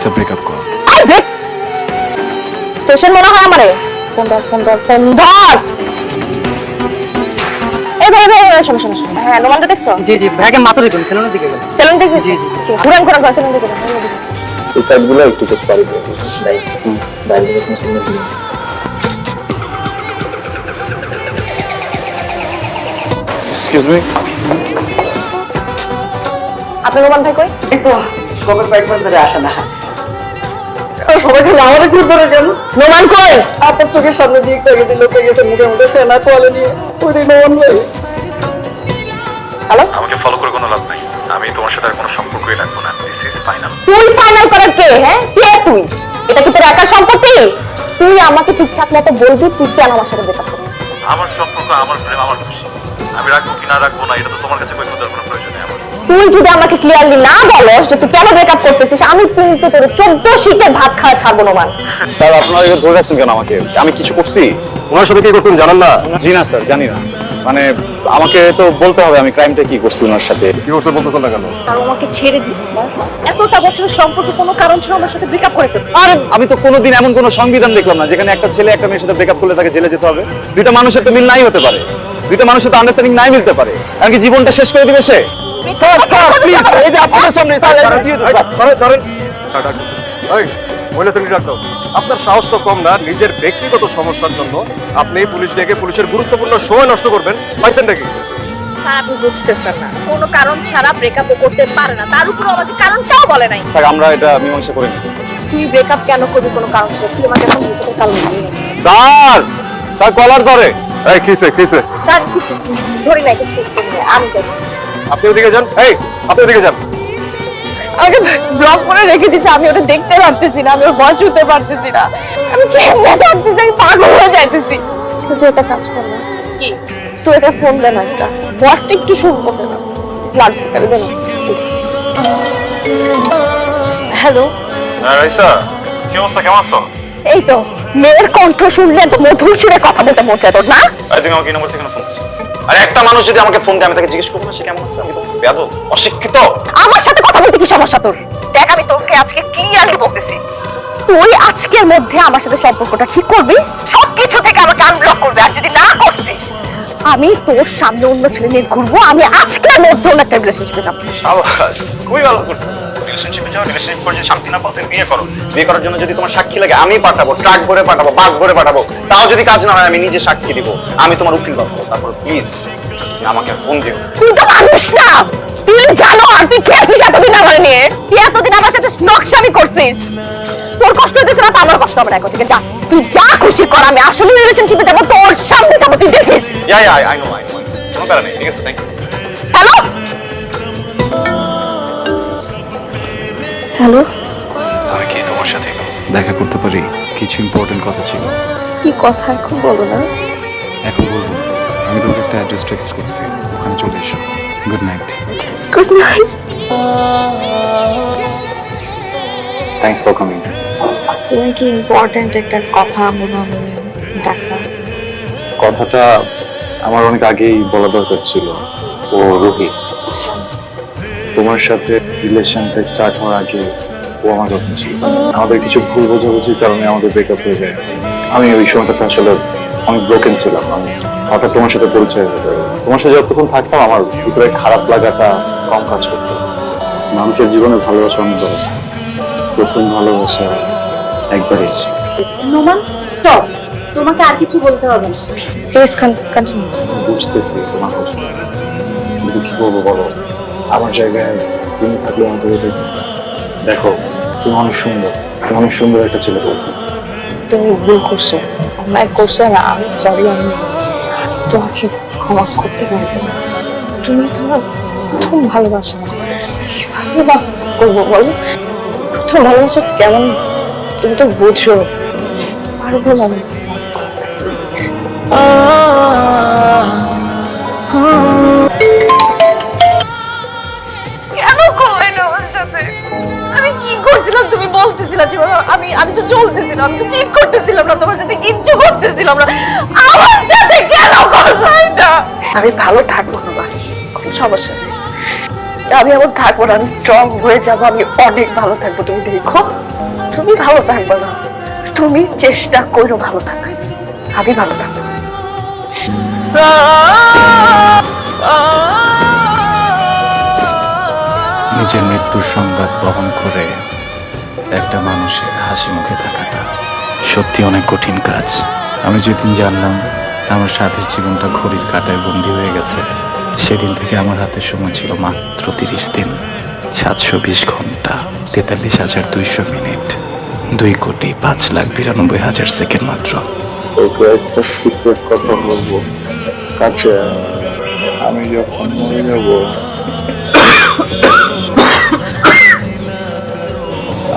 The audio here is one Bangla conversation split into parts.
অ্যাকসেপ্ট ব্রেকআপ কর। স্টেশন মনে হয় আমারে। ফোন ধর ফোন ধর ফোন ধর! এই ভাই ভাই ভাই, শোনো শোনো। হ্যাঁ নোমানটা দেখছ? জি জি ভাইকে মাথা দেখুন সেলুনের দিকে গেলেন সেলুন দেখেছি জি, জি। ঘুরান ঘুরান ঘুরান সেলুন দেখে এই সাইডগুলো একটু টেস্ট পারি। বাইরে যখন সামনে দিই এক্সকিউজ মি আপনার নোমান ভাই কই? এই তো কবে কয়েকবার ধরে আসে না। সবাই খালি আমাদের ঘুর ধরে গেল নোমান কই? আপনার চোখের সামনে দিয়ে পেয়ে গেছে লোকে গেছে মুখে মুখে ফেনা তোয়ালে নিয়ে। ওইটাই নমন ভাই। হ্যালো? আমাকে ফলো করে কোনো লাভ নাই। আমি তোমার সাথে আর কোনো সম্পর্কই রাখব না। দিস ইজ ফাইনাল তুই ফাইনাল করার কে হ্যাঁ? কে তুই? এটা কি তোর একার সম্পত্তি তুই আমাকে ঠিকঠাক মতো বলবি তুই কেন আমার সাথে ব্রেকআপ করবি? আমার সম্পর্ক আমার প্রেম আমার খুশি। আমি রাখব কি না রাখব না এটা তো তোমার কাছে দেওয়ার কোনো প্রয়োজন আমার তুই যদি আমাকে ক্লিয়ারলি না বলস যে তুই কেন ব্রেকআপ করতেছিস আমি কিন্তু তোর চোদ্দ শীতে ভাত খাওয়া ছাড়বো নোমান স্যার আপনারা এগুলো ধরে রাখছেন কেন আমাকে? আমি কিছু করছি? ওনার সাথে কি করছেন জানেন না? জি না স্যার জানি না। মানে আমাকে তো বলতে হবে আমি ক্রাইমটা কি করছি ওনার সাথে। কি করছে বলতেছেন না কেন? ও আমাকে ছেড়ে দিছে স্যার। এতটা বছরের সম্পর্ক কোনো কারণ ছিল আমার সাথে ব্রেকআপ করে ফেলতে আর আমি তো কোনোদিন এমন কোনো সংবিধান দেখলাম না যেখানে একটা ছেলে একটা মেয়ের সাথে ব্রেকআপ করলে তাকে জেলে যেতে হবে। দুইটা মানুষের তো মিল নাই হতে পারে। দুইটা মানুষের তো আন্ডারস্ট্যান্ডিং নাই মিলতে পারে। এমনকি জীবনটা শেষ করে দিবে সে? স্যার, স্যার, please, এই যে আপনাদের সামনে, স্যার, এই দিয়ে দিন, ধরেন ধরেন। এই মহিলা সেক্রেটারি ডাক্তার আপনার সাহস তো কম না নিজের ব্যক্তিগত সমস্যার জন্য আপনি পুলিশ ডেকে পুলিশের গুরুত্বপূর্ণ সময় নষ্ট করবেন পাইছেন নাকি? আপনি বুঝতেছেন না। কোনো কারণ ছাড়া ব্রেকআপও করতে পারে না। তার উপর আমাকে কারণটাও বলে নাই। আমরা এটা মীমাংসা করে তুই ব্রেকআপ কেন করবি কোনো কারণ ছিল তুই আমাকে এখন কারণ। স্যার স্যার কলার ধরে। এই কিসে কিসে স্যার কিছু ধরি নাই কিছু আমি আপনি ওদিকে যান। এই আপনি ওদিকে যান। আমাকে ব্লক করে রেখে দিছে আমি ওটা দেখতে পারতেছি না আমি ওর ভয় ছুতে পারতেছি না। আমি কেমনে থাকতেছি আমি পাগল হয়ে যাইতেছি। আচ্ছা তুই একটা কাজ কর না। কি? তুই একটা ফোন দে না একটা। ভয়েসটা একটু শুনব না। লাউড স্পিকারে দে না। হ্যালো হ্যাঁ রাইসা কি অবস্থা? কেমন আছো? এই তো। মেয়ের কণ্ঠ শুনলে তো মধুর সুরে কথা বলতে মন চায় তোর না? আরে তুমি আমাকে এই নম্বর থেকে ফোন দিচ্ছ আরে একটা মানুষ যদি আমাকে ফোন দেয় আমি তাকে জিজ্ঞেস করব না সে কেমন আছে? আমি তো বেয়াদব অশিক্ষিত। আমার সাথে কথা বলতে কি সমস্যা তোর? দেখ আমি তোকে আজকে ক্লিয়ারলি বলতেছি। তুই আজকের মধ্যে আমার সাথে সম্পর্কটা ঠিক করবি? সবকিছু থেকে আমাকে আনব্লক করবি আর যদি না করছিস? আমি তোর সামনে অন্য ছেলে নিয়ে ঘুরবো আমি আজকের মধ্যে অন্য একটা রিলেশনশিপে যাব। সাবাস খুবই ভালো করছ রিলেশনশিপে যাও রিলেশনশিপ করে যদি শান্তি না পাও তুমি বিয়ে করো। বিয়ে করার জন্য যদি তোমার সাক্ষী লাগে আমি পাঠাবো ট্রাক ভরে পাঠাবো বাস ভরে পাঠাবো। তাও যদি কাজ না হয় আমি নিজে সাক্ষী দিব। আমি তোমার উকিল তারপর প্লিজ আমাকে ফোন দিও। তুই তো মানুষ না! তুই জানো আর তুই খেয়েছিস এতদিন আমার নিয়ে? তুই এতদিন আমার সাথে নকশামি করছিস। তোর কষ্ট হতেছে না তো আমার কষ্ট হবে না এখন থেকে। যা তুই যা খুশি কর আমি আসলে রিলেশনশিপে যাব তোর সামনে যাব তুই দেখিস। Yeah yeah I know I know কোনো প্যারা নেই ঠিক আছে থ্যাংক ইউ হ্যালো? আমি কি তোমার সাথে দেখা করতে পারি? কিছু ইম্পর্টেন্ট কথা ছিল। কি কথা? এখন বলো না। এখন বলব। আমি তোমাকে একটা অ্যাড্রেস টেক্সট করেছি। ওখানে চলে এসো। Good night good night thanks for coming তুমি কি ইম্পর্টেন্ট একটা কথা মনে হবে ডাক্তার কথাটা আমার অনেক আগেই বলা দরকার ছিল। ও রুহি তোমার সাথে রিলেশনটা স্টার্ট হওয়ার আগে ও আমার যত্ন ছিল। আমাদের কিছু ভুল বোঝাবুঝির কারণে আমাদের ব্রেকআপ হয়ে যায়। আমি ওই সময়টাতে আসলে অনেক ব্রোকেন ছিলাম। আমি হঠাৎ তোমার সাথে পরিচয় গেল। তোমার সাথে যতক্ষণ থাকতাম আমার ভিতরে খারাপ লাগাটা কম কাজ করতো। মানুষের জীবনে ভালোবাসা অনেক ব্যবস্থা প্রথম ভালোবাসা একবারই আছে। নোমান স্টপ তোমাকে আর কিছু বলতে হবে প্লিজ কন্টিনিউ বুঝতেছি তোমার কিন্তু কি করব বলো? আমার জায়গায় তুমি থাকলে আমাদের দেখো দেখো, তুমি অনেক সুন্দর, তুমি অনেক সুন্দর একটা ছেলে বলতো তুমি ভুল করছ। অন্যায় করছ না, আমি সরি আমি তোমাকে ক্ষমা করতে পারব না। তুমি তোমার প্রথম ভালোবাসা। বা করব বলো? প্রথম ভালোবাসা কেমন? তুমি তো বুঝো। পারব না। আমি। কেন আমি তো চিট করতেছিলাম না তোমার সাথে কিচ্ছু করতেছিলাম না। আমার সাথে কেন করল এটা? আমি ভালো থাকব না কোনো সমস্যা নেই। আমি এমন থাকব না আমি স্ট্রং হয়ে যাব আমি অনেক ভালো থাকব তুমি দেখো। তুমি ভালো থাকব না। তুমি চেষ্টা করো ভালো থাকার আমি ভালো থাকব। নিজের মৃত্যুর সংবাদ বহন করে একটা মানুষের হাসি মুখে থাকাটা। সত্যি অনেক কঠিন কাজ। আমি যেদিন জানলাম আমার সাথে জীবনটা ঘড়ির কাটায় বন্দি হয়ে গেছে, সেদিন থেকে আমার হাতে সময় ছিল মাত্র তিরিশ দিন। সাতশো বিশ ঘণ্টা, তেতাল্লিশ হাজার দুইশো মিনিট, দুই কোটি পাঁচ লাখ বিরানব্বই হাজার সেকেন্ড মাত্র। একটা বলব। কাছে আমি যখন মরে যাব,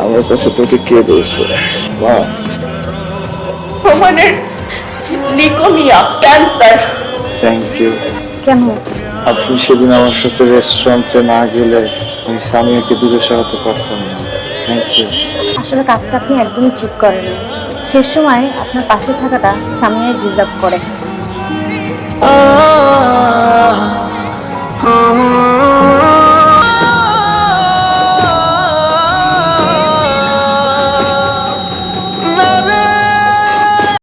আমার কাছে তোকে কে বলছে? মা রোমানের নিকোমিয়া ক্যান্সার। থ্যাংক ইউ কেন? আপনি সেদিন আমার সাথে রেস্টুরেন্টে না গেলে আমি সামিয়াকে দূরে সরাতে পারতাম না। থ্যাংক ইউ আসলে কাজটা আপনি একদমই ঠিক করেন। শেষ সময় আপনার পাশে থাকাটা সামিয়া ডিজার্ভ করে।